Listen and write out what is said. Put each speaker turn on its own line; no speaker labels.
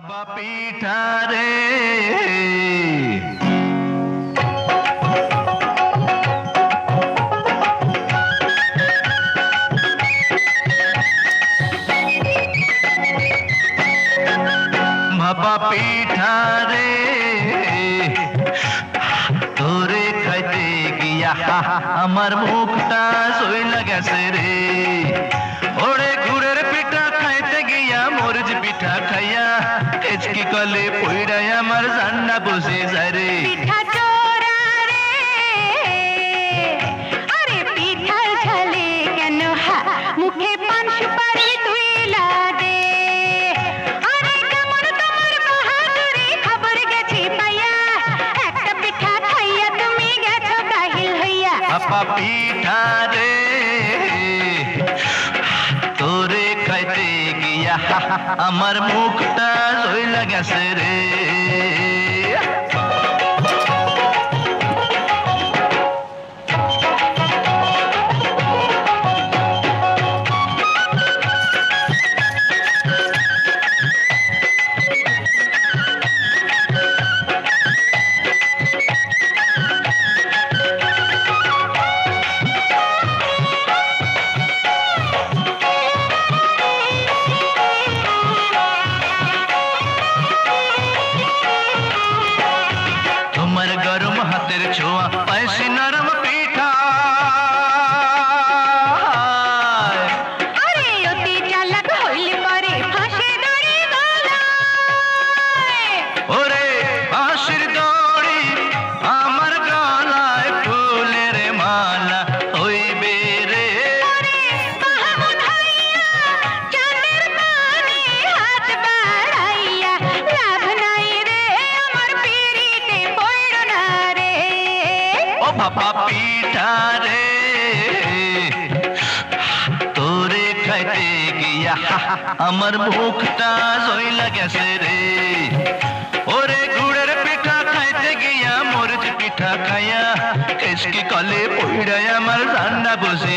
বাবা পিঠা রে বাবা পিঠা রে তোরে খাইতে গিয়া আমার মুখটা সইলা গেছে রে কলে পইড়াই আমার জান্না বসে যায় রে
পিঠা চোরা রে। আরে পিঠার ঝালে কেন হা? মুখে পান সুপারি তুই দে। আরে কেমন তোমার বাহাদুরি? খবর গেছি পাইয়া। একটা পিঠা খাইয়া তুমি গেছো কাহিল হইয়া।
আপা পিঠা রে। আমার মুখটা ধইলা গেছে রে। বাবা রে। তোরে খাইতে গিয়া আমার মুখটা জইলা গেছে রে। ওরে গুড়ের পিঠা খাইতে গিয়া মরিচ পিঠা খাইয়া, কেসকি কলে পইড়াই আমার রান্না বসে